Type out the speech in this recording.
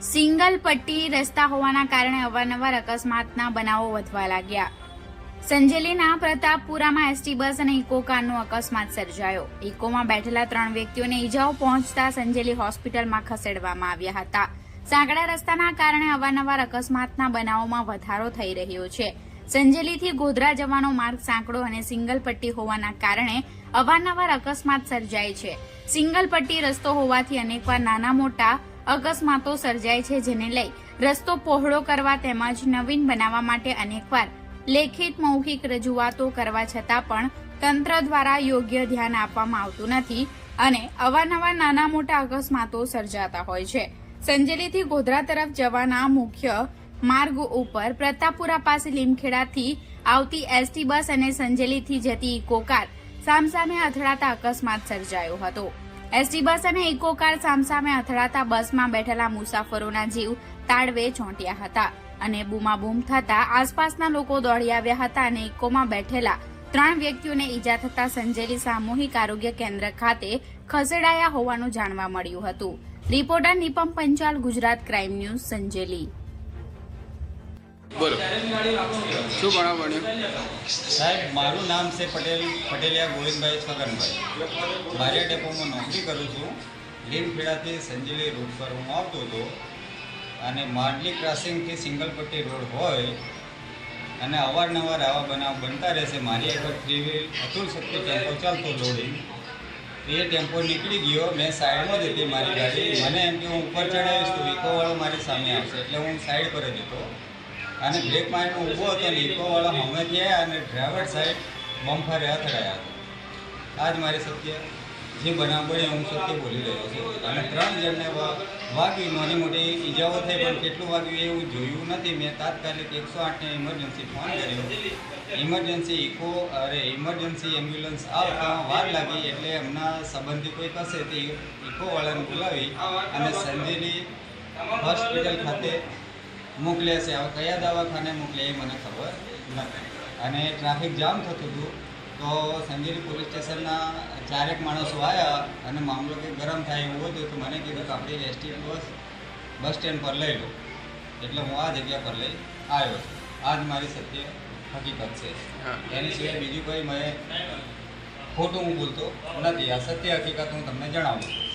Single પટ્ટી રસ્તા હોવાના કારણે અવારનવાર અકસ્માતના બનાવો વધવા લાગ્યા. સંજેલીના પ્રતાપપુરામાં એસટી બસ અને ઇકો કારનો અકસ્માત સર્જાયો. ઇકોમાં બેઠેલા ત્રણ વ્યક્તિઓને ઈજાઓ પહોંચતા સંજેલી હોસ્પિટલમાં ખસેડવામાં આવ્યા હતા. સાંકડા રસ્તાના કારણે અવારનવાર અકસ્માતના બનાવોમાં વધારો થઈ રહ્યો છે. સંજેલીથી ગોધરા જવાનો માર્ગ સાંકડો અને સિંગલ પટ્ટી હોવાના કારણે અવારનવાર અકસ્માત સર્જાય છે. સિંગલ પટ્ટી રસ્તો હોવાથી અનેકવાર નાના મોટા અકસ્માતો સર્જાય છે જેને લઈ રસ્તો પહોળો કરવા તેમજ નવીન બનાવવા માટે અનેકવાર લેખિત મૌખિક રજૂઆતો કરવા છતાં પણ તંત્ર દ્વારા યોગ્ય ધ્યાન આપવામાં આવતું નથી અને અવારનવાર નાના મોટા અકસ્માતો સર્જાતા હોય છે. સંજેલીથી ગોધરા તરફ જવાના મુખ્ય માર્ગ ઉપર પ્રતાપપુરા પાસે લીમખેડાથી આવતી એસટી બસ અને સંજેલીથી જતી ઇકો કાર સામસામે અથડાતા અકસ્માત સર્જાયો હતો. એસટી બસ અને ઇકો કાર સામસામે અથડાતા બસમાં બેઠેલા મુસાફરોના જીવ તાળવે ચોંટ્યા હતા અને બૂમાબૂમ થતા આસપાસના લોકો દોડી આવ્યા હતા અને ઇકોમાં બેઠેલા ત્રણ વ્યક્તિઓને ઈજા થતા સંજેલી સામૂહિક આરોગ્ય કેન્દ્ર ખાતે ખસેડાયા હોવાનું જાણવા મળ્યું હતું. Reporter Nipam Panchal, Gujarat crime news, Sanjeli. બોલો. શું બનાવ બન્યો સાહેબ મારું નામ છે પટેલ પટેલિયા ગોવિંદભાઈ છગનભાઈ. મારી ડેપોમાં નોકરી કરું છું. લીમખેડાથી સંજેલી રોડ પર હું આવતો હતો. અને માંડલી ક્રોસિંગથી સિંગલ પટ્ટી રોડ હોય અને અવારનવાર આવા બનાવ બનતા રહેશે મારી આગળ three wheel Atul Shakti tempo ચાલતો લોડિંગ એ ટેમ્પો નીકળી ગયો. મેં સાઈડમાં જ હતી મારી ગાડી. મને એમ કે હું ઉપર ચડાવીશ તો ઇકોવાળો મારી સામે આવશે. એટલે હું સાઈડ પર જ હતો. અને બ્રેક મારીને ઊભો હતો ને, ઇકોવાળો હમે ગયા અને ડ્રાઈવર સાઈડ બમ્ફરે અથડાયા હતા. આજ મારે સત્ય, જે બનાવ બન્યો હું સત્ય બોલી રહ્યો છું. અને ત્રણ જણને વાગી નાની મોટી ઈજાઓ થઈ, પણ કેટલું વાગ્યું એવું જોયું નથી. મેં તાત્કાલિક એકસો આઠને ઇમરજન્સી ફોન કર્યો. ઇમરજન્સી ઇકો અરે ઇમરજન્સી એમ્બ્યુલન્સ આવતા વાર લાગી એટલે એમના સંબંધી કોઈ પાસે તે ઇકોવાળાને બોલાવી અને સંજેલી હોસ્પિટલ ખાતે મોકલે છે. હવે કયા દવાખાને મોકલે એ મને ખબર નથી. અને ટ્રાફિક જામ થતું હતું તો સંજેલી પોલીસ સ્ટેશનના ચારેક માણસો આવ્યા અને મામલો કંઈક ગરમ થાય એવું હતું તો મને કીધું કે આપણી એસટી બસ બસ સ્ટેન્ડ પર લઈ લો. એટલે હું આ જગ્યા પર લઈ આવ્યો છું. આ જ મારી સત્ય હકીકત છે. એની સિવાય બીજું કંઈ મેં ખોટું હું બોલતો નથી. આ સત્ય હકીકત હું તમને જણાવું છું.